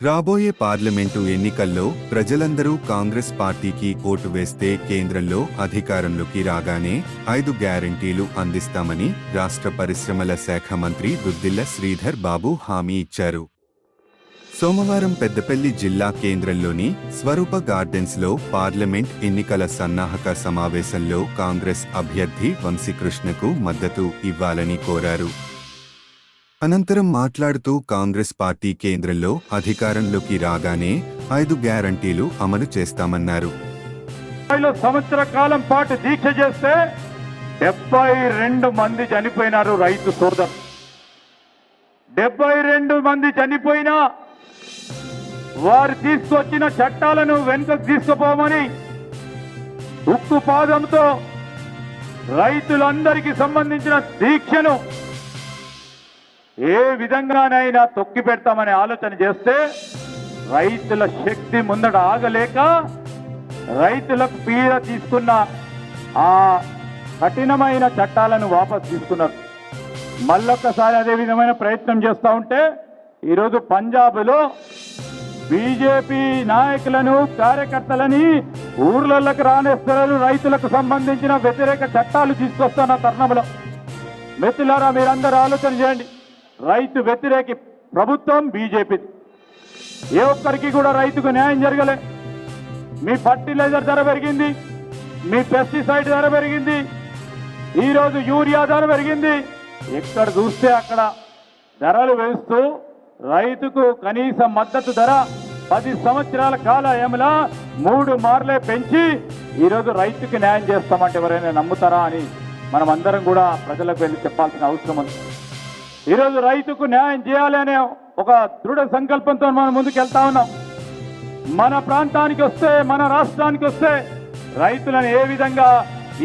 రాబోయే పార్లమెంటు ఎన్నికల్లో ప్రజలందరూ కాంగ్రెస్ పార్టీకి ఓటు వేస్తే కేంద్రంలో అధికారంలోకి రాగానే ఐదు గ్యారంటీలు అందిస్తామని రాష్ట్ర పరిశ్రమల శాఖ మంత్రి దుద్దిల్ల శ్రీధర్ బాబు హామీ ఇచ్చారు. సోమవారం పెద్దపల్లి జిల్లా కేంద్రంలోని స్వరూప గార్డెన్స్లో పార్లమెంట్ ఎన్నికల సన్నాహక సమావేశంలో కాంగ్రెస్ అభ్యర్థి వంశీకృష్ణకు మద్దతు ఇవ్వాలని కోరారు. అనంతరం మాట్లాడుతూ కాంగ్రెస్ పార్టీ కేంద్రంలో అధికారంలోకి రాగానే ఐదు గ్యారంటీలు అమలు చేస్తామన్నారు. సంవత్సర కాలం పాటు దీక్ష చేస్తే డెబ్బై రెండు మంది చనిపోయినారు రైతు సోదరు. డెబ్బై రెండు మంది చనిపోయినా వారు తీసుకొచ్చిన చట్టాలను వెనుకకు తీసుకుపోమని ఉక్కు పాదంతో రైతులందరికీ సంబంధించిన దీక్షను ఏ విధంగానైనా తొక్కి పెడతామనే ఆలోచన చేస్తే రైతుల శక్తి ముందట ఆగలేక రైతులకు పీడ తీసుకున్న ఆ కఠినమైన చట్టాలను వాపసు తీసుకున్నారు. మళ్ళొక్కసారి అదే విధమైన ప్రయత్నం చేస్తూ ఉంటే ఈరోజు పంజాబ్లో బీజేపీ నాయకులను కార్యకర్తలని ఊర్లలోకి రానేస్తున్నారు రైతులకు సంబంధించిన వ్యతిరేక చట్టాలు తీసుకొస్తున్న తరుణంలో. మిత్రులారా మీరందరూ ఆలోచన చేయండి. రైతు వ్యతిరేకి ప్రభుత్వం బీజేపీ. ఏ ఒక్కరికి కూడా రైతుకు న్యాయం జరగలే. మీ ఫర్టిలైజర్ ధర పెరిగింది మీ పెస్టిసైడ్ ధర పెరిగింది ఈరోజు యూరియా ధర పెరిగింది. ఎక్కడ చూస్తే అక్కడ ధరలు వేస్తూ రైతుకు కనీస మద్దతు ధర పది సంవత్సరాల కాలయంలా మూడు మార్లే పెంచి ఈరోజు రైతుకి న్యాయం చేస్తామంటే ఎవరైనా నమ్ముతారా అని మనం అందరం కూడా ప్రజలకు వెళ్ళి చెప్పాల్సిన అవసరం ఉంది. ఈరోజు రైతుకు న్యాయం చేయాలి అనే ఒక దృఢ సంకల్పంతో మనం ముందుకు వెళ్తా ఉన్నాం. మన ప్రాంతానికి వస్తే మన రాష్ట్రానికి వస్తే రైతులను ఏ విధంగా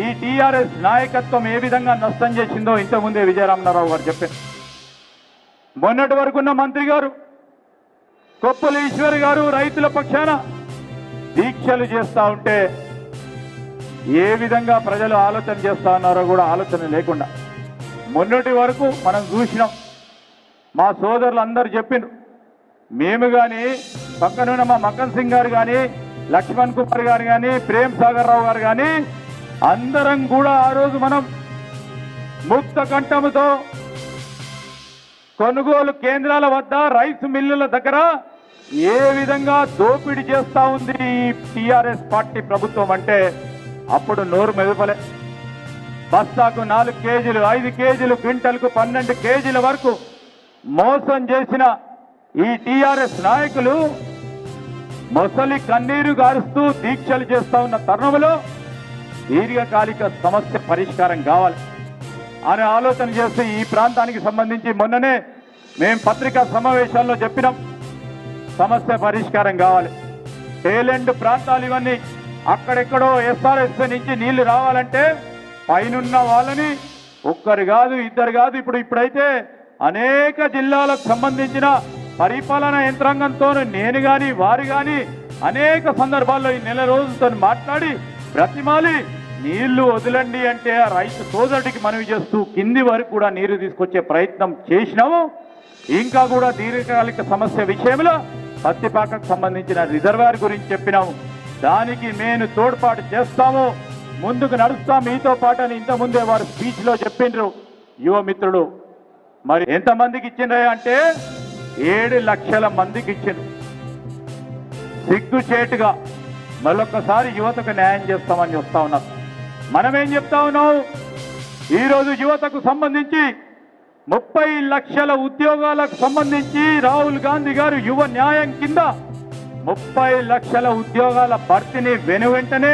ఈ టీఆర్ఎస్ నాయకత్వం ఏ విధంగా నష్టం చేసిందో ఇంతకుముందే విజయరామనారావు గారు చెప్పారు. మొన్నటి వరకు ఉన్న మంత్రి గారు కొప్పుల ఈశ్వర్ గారు రైతుల పక్షాన దీక్షలు చేస్తూ ఉంటే ఏ విధంగా ప్రజలు ఆలోచన చేస్తా ఉన్నారో కూడా ఆలోచన లేకుండా మొన్నటి వరకు మనం చూసినాం. మా సోదరులు అందరు చెప్పిండ్రు మేము కానీ పక్కనున్న మా మక్కన్ సింగ్ గారు కానీ లక్ష్మణ్ కుమార్ గారు కానీ ప్రేమ్ సాగర్ రావు గారు కానీ అందరం కూడా ఆ రోజు మనం ముక్త కంఠముతో కొనుగోలు కేంద్రాల వద్ద రైస్ మిల్లుల దగ్గర ఏ విధంగా దోపిడీ చేస్తా ఉంది ఈ టిఆర్ఎస్ పార్టీ ప్రభుత్వం అంటే అప్పుడు నోరు మెదపలే. బస్తాకు నాలుగు కేజీలు ఐదు కేజీలు క్వింటల్కు పన్నెండు కేజీల వరకు మోసం చేసిన ఈ టీఆర్ఎస్ నాయకులు మొసలి కన్నీరు గారుస్తూ దీక్షలు చేస్తా ఉన్న తరుణంలో దీర్ఘకాలిక సమస్య పరిష్కారం కావాలి అనే ఆలోచన చేసి ఈ ప్రాంతానికి సంబంధించి మొన్ననే మేము పత్రికా సమావేశాల్లో చెప్పినాం. సమస్య పరిష్కారం కావాలి. టేలెండ్ ప్రాంతాలు ఇవన్నీ అక్కడెక్కడో ఎస్ఆర్ఎస్ నుంచి నీళ్ళు రావాలంటే పైనున్న వాళ్ళని ఒక్కరు కాదు ఇద్దరు కాదు. ఇప్పుడు ఇప్పుడైతే అనేక జిల్లాలకు సంబంధించిన పరిపాలన యంత్రాంగంతో నేను గాని వారు గాని అనేక సందర్భాల్లో ఈ నెల రోజులతో మాట్లాడి బ్రతిమాలి. నీళ్ళు వదలండి అంటే ఆ రైతు సోదరుడికి మనవి చేస్తూ కింది వరకు కూడా నీరు తీసుకొచ్చే ప్రయత్నం చేసినాము. ఇంకా కూడా దీర్ఘకాలిక సమస్య విషయంలో పత్తిపాకకు సంబంధించిన రిజర్వాయర్ గురించి చెప్పినాము. దానికి మేము తోడ్పాటు చేస్తాము. ముందుకు నడుస్తాం మీతో పాటు అని ఇంతకుముందే వారు స్పీచ్లో చెప్పిండ్రు. యువ మిత్రుడు మరి ఎంతమందికి ఇచ్చిండ్రే అంటే ఏడు లక్షల మందికి ఇచ్చిండ్రు. సిగ్గుచేటుగా మరొకసారి యువతకు న్యాయం చేస్తామని చెప్తా ఉన్నారు మనమేం చెప్తా ఉన్నాం? ఈరోజు యువతకు సంబంధించి ముప్పై లక్షల ఉద్యోగాలకు సంబంధించి రాహుల్ గాంధీ గారు యువ న్యాయం కింద ముప్పై లక్షల ఉద్యోగాల భర్తీని వెను వెంటనే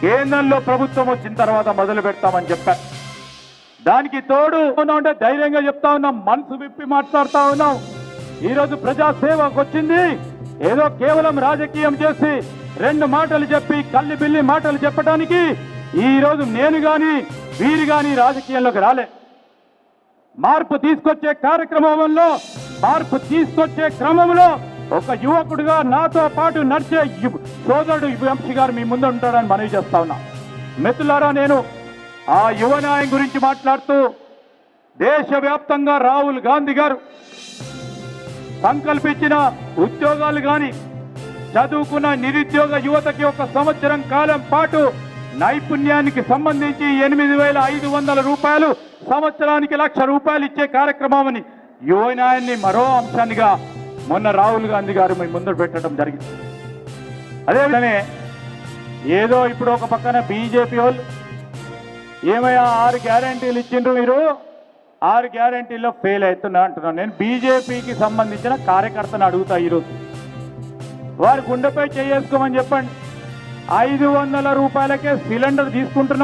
కేంద్రంలో ప్రభుత్వం వచ్చిన తర్వాత మొదలు పెడతామని చెప్పారు దానికి తోడు ఉన్నాం అంటే ధైర్యంగా చెప్తా ఉన్నాం మనసు విప్పి మాట్లాడుతా ఉన్నాం. ఈరోజు ప్రజాసేవకు వచ్చింది ఏదో కేవలం రాజకీయం చేసి రెండు మాటలు చెప్పి కల్లి బిల్లి మాటలు చెప్పడానికి ఈ రోజు నేను కానీ వీరు కానీ రాజకీయంలోకి రాలే. మార్పు తీసుకొచ్చే కార్యక్రమంలో మార్పు తీసుకొచ్చే క్రమంలో ఒక యువకుడుగా నాతో పాటు నడిచే యు- సోదరుడు వంశీ గారు మీ ముందు ఉంటాడని మనవి చేస్తా ఉన్నా. మిత్రులారా నేను ఆ యువ న్యాయం గురించి మాట్లాడుతూ దేశవ్యాప్తంగా రాహుల్ గాంధీ గారు సంకల్పించిన ఉద్యోగాలు కానీ చదువుకున్న నిరుద్యోగ యువతకి ఒక సంవత్సరం కాలం పాటు నైపుణ్యానికి సంబంధించి ఎనిమిది వేల ఐదు వందల రూపాయలు సంవత్సరానికి లక్ష రూపాయలు ఇచ్చే కార్యక్రమాన్ని యువనాయాన్ని మరో అంశాన్నిగా మొన్న రాహుల్ గాంధీ గారు మీ ముందు పెట్టడం జరిగింది. అదేవిధంగానే ఏదో ఇప్పుడు ఒక పక్కన బీజేపీ వాళ్ళు ఏమయ్యా ఆరు గ్యారంటీలు ఇచ్చిండ్రు మీరు? ఆరు గ్యారంటీల్లో ఫెయిల్ అవుతున్నా అంటున్నాను. నేను బీజేపీకి సంబంధించిన కార్యకర్తను అడుగుతా ఈరోజు. వారి గుండెపై చేసుకోమని చెప్పండి. ఐదు వందల రూపాయలకే సిలిండర్ తీసుకుంటున్నాం